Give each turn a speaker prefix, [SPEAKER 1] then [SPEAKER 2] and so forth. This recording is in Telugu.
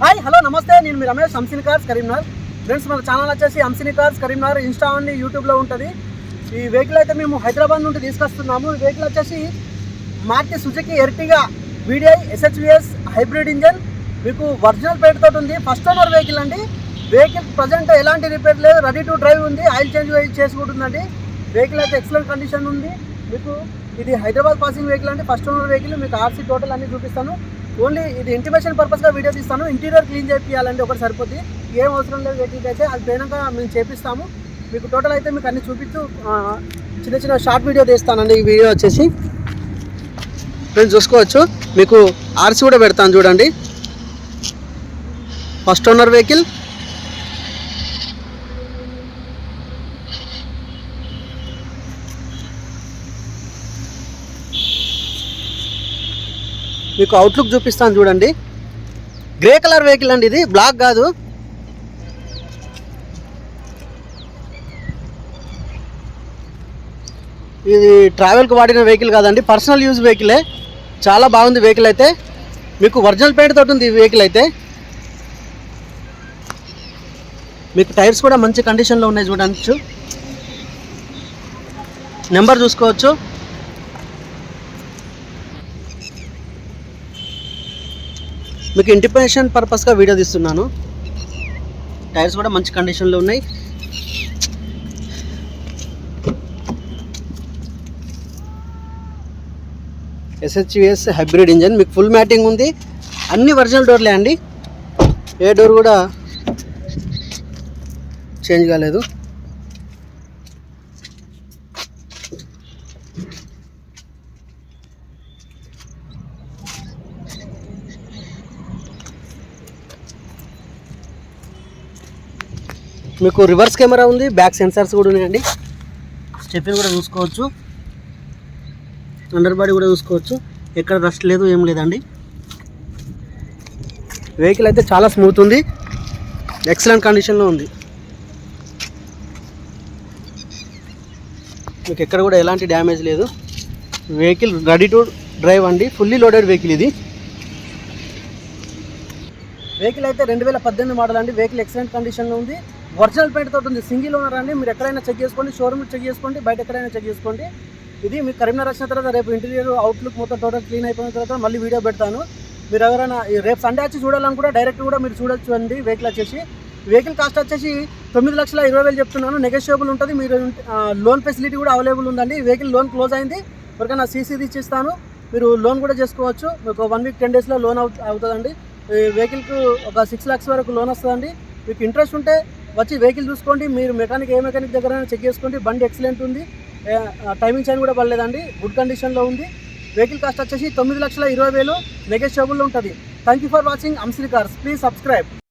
[SPEAKER 1] హాయ్ హలో నమస్తే. నేను మీ రమేష్ హంసిని కార్స్ కరీంనగర్. ఫ్రెండ్స్ మన ఛానల్ వచ్చేసి హంసిని కార్స్ కరీంనగర్. ఇన్స్టా అండి యూట్యూబ్లో ఉంటుంది. ఈ వెహికల్ అయితే మేము హైదరాబాద్ నుండి తీసుకొస్తున్నాము. ఈ వెహికల్ వచ్చేసి Maruti Suzuki Ertiga VDI SHVS hybrid engine. మీకు ఒరిజినల్ పేరుతో ఉంది. ఫస్ట్ ఓనర్ వెహికల్ అండి. వెహికల్ ప్రజెంట్ ఎలాంటి రిపేర్ లేదు. రెడీ టు డ్రైవ్ ఉంది. ఆయిల్ చేంజ్ చేసుకుంటుందండి వెహికల్ అయితే ఎక్సలెంట్ కండిషన్ ఉంది. మీకు ఇది హైదరాబాద్ పాసింగ్ వెహికల్ అండి ఫస్ట్ ఓనర్ వెహికల్ మీకు ఆర్సీ టోటల్ అన్ని చూపిస్తాను. ఓన్లీ ఇది ఇంటిమేషన్ పర్పస్గా వీడియో తీస్తాను. ఇంటీరియర్ క్లీన్ చేయాలంటే ఒకటి సరిపోద్ది. ఏం అవసరం లేదు వెహికల్కి అయితే అది పోయినాక మేము చేపిస్తాము. మీకు టోటల్ అయితే మీకు అన్ని చూపిస్తూ చిన్న చిన్న షార్ట్ వీడియో తీస్తానండి. ఈ వీడియో వచ్చేసి ఫ్రెండ్స్ చూసుకోవచ్చు. మీకు ఆర్సీ కూడా పెడతాను చూడండి. ఫస్ట్ ఓనర్ వెహికల్ మీకు అవుట్లుక్ చూపిస్తాను చూడండి. గ్రే కలర్ వెహికల్ అండి ఇది బ్లాక్ కాదు. ఇది ట్రావెల్కి వాడిన వెహికల్ కాదండి పర్సనల్ యూజ్ వెహికలే చాలా బాగుంది వెహికల్ అయితే. మీకు ఒరిజినల్ పెయింట్ తోటి ఉంది ఈ వెహికల్ అయితే. మీకు టైర్స్ కూడా మంచి కండిషన్లో ఉన్నాయి చూడవచ్చు నెంబర్ చూసుకోవచ్చు. మీకు ఇంటిపేషన్ పర్పస్గా వీడియో తీస్తున్నాను. టైర్స్ కూడా మంచి కండిషన్లో ఉన్నాయి. ఎస్హెచ్విఎస్ హైబ్రిడ్ ఇంజన్ మీకు ఫుల్ మ్యాటింగ్ ఉంది. అన్ని ఒరిజినల్ డోర్లే అండి. ఏ డోర్ కూడా చేంజ్ కాలేదు. మీకు రివర్స్ కెమెరా ఉంది బ్యాక్ సెన్సార్స్ కూడా ఉన్నాయండి. స్టెఫిన్ కూడా చూసుకోవచ్చు. అండర్ బాడీ కూడా చూసుకోవచ్చు. ఎక్కడ రస్ట్ లేదు ఏం లేదండి. వెహికల్ అయితే చాలా స్మూత్ ఉంది. ఎక్సలెంట్ కండిషన్లో ఉంది. మీకు ఎక్కడ కూడా ఎలాంటి డ్యామేజ్ లేదు. వెహికల్ రెడీ టు డ్రైవ్ అండి. ఫుల్లీ లోడెడ్ వెహికల్ ఇది. వెహికల్ అయితే రెండు వేల పద్దెనిమిది మోడల్ అండి. వెహికల్ ఎక్సలెంట్ కండిషన్లో ఉంది. ఒరిజినల్ పెయింట్ తోటి ఉంది. సింగిల్ ఓనర్ అండి. మీరు ఎక్కడైనా చెక్ చేసుకోండి. షోరూమ్ చెక్ చేసుకోండి. బయట ఎక్కడైనా చెక్ చేసుకోండి. ఇది మీకు కరీంనగర్ వచ్చిన తర్వాత రేపు ఇంటీరియర్ అవుట్లుక్ మొత్తం టోటల్ క్లీన్ అయిపోయిన తర్వాత మళ్ళీ వీడియో పెడతాను. మీరు ఎవరైనా రేపు సండే వచ్చి చూడాలనుకుంటే డైరెక్ట్ కూడా మీరు చూడొచ్చు అండి వెహికల్ వచ్చేసి. వెహికల్ కాస్ట్ వచ్చేసి తొమ్మిది లక్షల ఇరవై వేలు చెప్తున్నాను. నెగోషియబుల్ ఉంటుంది. మీరు లోన్ ఫెసిలిటీ కూడా అవైలబుల్ ఉందండి. వెహికల్ లోన్ క్లోజ్ అయింది. ఎవరికైనా సీసీది ఇచ్చిస్తాను మీరు లోన్ కూడా చేసుకోవచ్చు. మీకు వన్ వీక్ టెన్ డేస్లో లోన్ అవుతుందండి. వెహికల్కు ఒక సిక్స్ ల్యాక్స్ వరకు లోన్ వస్తుందండి. మీకు ఇంట్రెస్ట్ ఉంటే వచ్చి వెహికల్ చూసుకోండి మీరు మెకానిక్ ఏ మెకానిక్ దగ్గర చెక్ చేసుకోండి బండి ఎక్సలెంట్ ఉంది. టైమింగ్ చైన్ కూడా పడలేదండి గుడ్ కండిషన్లో ఉంది. వెహికల్ కాస్ట్ వచ్చేసి తొమ్మిది లక్షల ఇరవై వేలు నెగోషియబుల్ ఉంటుంది. Thank you for watching Amshri cars please subscribe